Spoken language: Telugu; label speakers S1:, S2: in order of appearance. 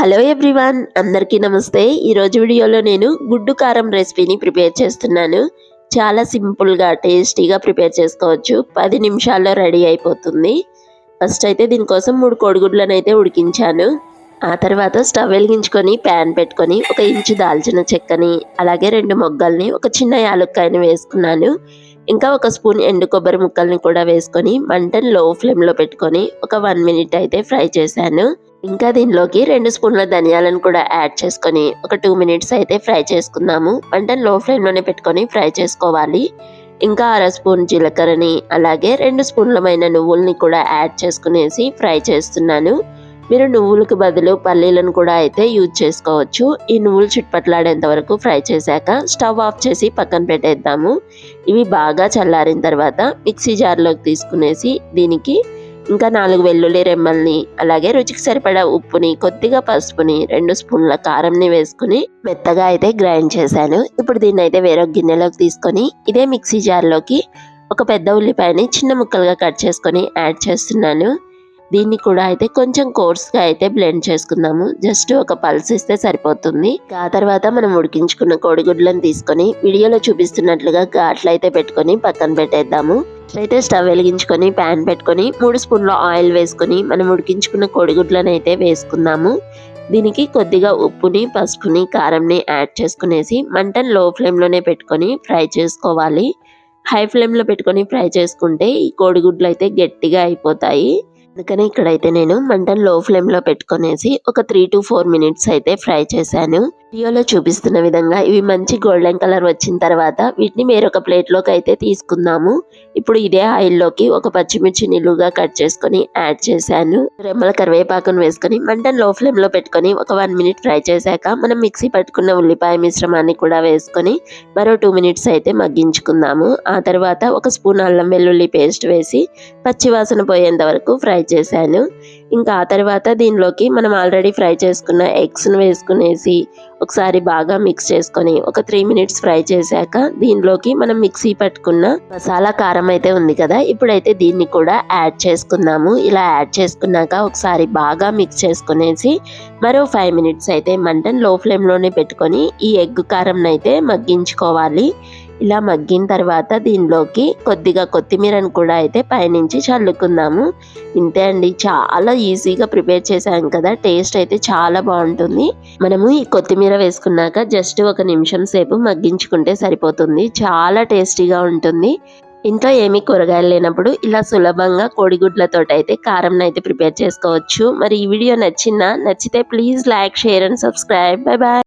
S1: హలో ఎవ్రీవాన్ అందరికీ నమస్తే. ఈరోజు వీడియోలో నేను గుడ్డు కారం రెసిపీని ప్రిపేర్ చేస్తున్నాను. చాలా సింపుల్గా టేస్టీగా ప్రిపేర్ చేసుకోవచ్చు. పది నిమిషాల్లో రెడీ అయిపోతుంది. ఫస్ట్ అయితే దీనికోసం మూడు కోడిగుడ్లను అయితే ఉడికించాను. ఆ తర్వాత స్టవ్ వెలిగించుకొని ప్యాన్ పెట్టుకొని ఒక ఇంచు దాల్చిన చెక్కని అలాగే రెండు మొగ్గల్ని ఒక చిన్న యాలక్కాయని వేసుకున్నాను. ఇంకా ఒక స్పూన్ ఎండు కొబ్బరి ముక్కల్ని కూడా వేసుకొని మంటను లో ఫ్లేమ్లో పెట్టుకొని ఒక వన్ మినిట్ అయితే ఫ్రై చేశాను. ఇంకా దీనిలోకి రెండు స్పూన్ల ధనియాలను కూడా యాడ్ చేసుకొని ఒక టూ మినిట్స్ అయితే ఫ్రై చేసుకుందాము. అంటే లో ఫ్లేమ్లోనే పెట్టుకొని ఫ్రై చేసుకోవాలి. ఇంకా అర స్పూన్ జీలకర్రని అలాగే రెండు స్పూన్లమైన నువ్వుల్ని కూడా యాడ్ చేసుకునేసి ఫ్రై చేస్తున్నాను. మీరు నువ్వులకు బదులు పల్లీలను కూడా అయితే యూజ్ చేసుకోవచ్చు. ఈ నువ్వులు చుట్టుపట్లాడేంత వరకు ఫ్రై చేశాక స్టవ్ ఆఫ్ చేసి పక్కన పెట్టేద్దాము. ఇవి బాగా చల్లారిన తర్వాత మిక్సీ జార్లోకి తీసుకునేసి దీనికి ఇంకా నాలుగు వెల్లుల్లి రెమ్మల్ని అలాగే రుచికి సరిపడా ఉప్పుని కొద్దిగా పసుపుని రెండు స్పూన్ల కారంని వేసుకుని మెత్తగా అయితే గ్రైండ్ చేశాను. ఇప్పుడు దీన్ని అయితే వేరొక గిన్నెలోకి తీసుకొని ఇదే మిక్సీ జార్లోకి ఒక పెద్ద ఉల్లిపాయని చిన్న ముక్కలుగా కట్ చేసుకొని యాడ్ చేస్తున్నాను. దీన్ని కూడా అయితే కొంచెం కోర్స్గా అయితే బ్లెండ్ చేసుకుందాము. జస్ట్ ఒక పల్స్ ఇస్తే సరిపోతుంది. ఆ తర్వాత మనం ఉడికించుకున్న కోడిగుడ్లను తీసుకొని వీడియోలో చూపిస్తున్నట్లుగా ఘాట్లు అయితే పెట్టుకొని పక్కన పెట్టేద్దాము. అయితే స్టవ్ వెలిగించుకొని ప్యాన్ పెట్టుకొని మూడు స్పూన్ల ఆయిల్ వేసుకొని మనం ఉడికించుకున్న కోడిగుడ్లను అయితే వేసుకుందాము. దీనికి కొద్దిగా ఉప్పుని పసుపుని కారంని యాడ్ చేసుకునేసి మంటను లో ఫ్లేమ్లోనే పెట్టుకొని ఫ్రై చేసుకోవాలి. హై ఫ్లేమ్లో పెట్టుకొని ఫ్రై చేసుకుంటే ఈ కోడిగుడ్లు అయితే గట్టిగా అయిపోతాయి. అందుకని ఇక్కడైతే నేను మంటను లో ఫ్లేమ్లో పెట్టుకునేసి ఒక త్రీ టు ఫోర్ మినిట్స్ అయితే ఫ్రై చేశాను. వీడియోలో చూపిస్తున్న విధంగా ఇవి మంచి గోల్డెన్ కలర్ వచ్చిన తర్వాత వీటిని వేరొక ప్లేట్లోకి అయితే తీసుకుందాము. ఇప్పుడు ఇదే ఆయిల్లోకి ఒక పచ్చిమిర్చి నిలువుగా కట్ చేసుకొని యాడ్ చేశాను. రెమ్మల కరివేపాకును వేసుకొని మంటను లో ఫ్లేమ్లో పెట్టుకొని ఒక వన్ మినిట్ ఫ్రై చేశాక మనం మిక్సీ పట్టుకున్న ఉల్లిపాయ మిశ్రమాన్ని కూడా వేసుకొని మరో టూ మినిట్స్ అయితే మగ్గించుకుందాము. ఆ తర్వాత ఒక స్పూన్ అల్లం వెల్లుల్లి పేస్ట్ వేసి పచ్చివాసన పోయేంత వరకు ఫ్రై ఫ్రై చేశాను. ఇంకా ఆ తర్వాత దీనిలోకి మనం ఆల్రెడీ ఫ్రై చేసుకున్న ఎగ్స్ను వేసుకునేసి ఒకసారి బాగా మిక్స్ చేసుకొని ఒక త్రీ మినిట్స్ ఫ్రై చేశాక దీనిలోకి మనం మిక్సీ పట్టుకున్న మసాలా కారం అయితే ఉంది కదా ఇప్పుడైతే దీన్ని కూడా యాడ్ చేసుకుందాము. ఇలా యాడ్ చేసుకున్నాక ఒకసారి బాగా మిక్స్ చేసుకునేసి మరో ఫైవ్ మినిట్స్ అయితే మంటను లో ఫ్లేమ్లోనే పెట్టుకొని ఈ ఎగ్ కారం అయితే మగ్గించుకోవాలి. ఇలా మగ్గిన తర్వాత దీనిలోకి కొద్దిగా కొత్తిమీరను కూడా అయితే పైనుంచి చల్లుకుందాము. ఇంతే అండి చాలా ఈజీగా ప్రిపేర్ చేసాం కదా టేస్ట్ అయితే చాలా బాగుంటుంది. మనము ఈ కొత్తిమీర వేసుకున్నాక జస్ట్ ఒక నిమిషం సేపు మగ్గించుకుంటే సరిపోతుంది. చాలా టేస్టీగా ఉంటుంది. ఇంట్లో ఏమీ కూరగాయలు లేనప్పుడు ఇలా సులభంగా కోడిగుడ్లతో అయితే కారం అయితే ప్రిపేర్ చేసుకోవచ్చు. మరి ఈ వీడియో నచ్చిందా? నచ్చితే please like share and subscribe. Bye bye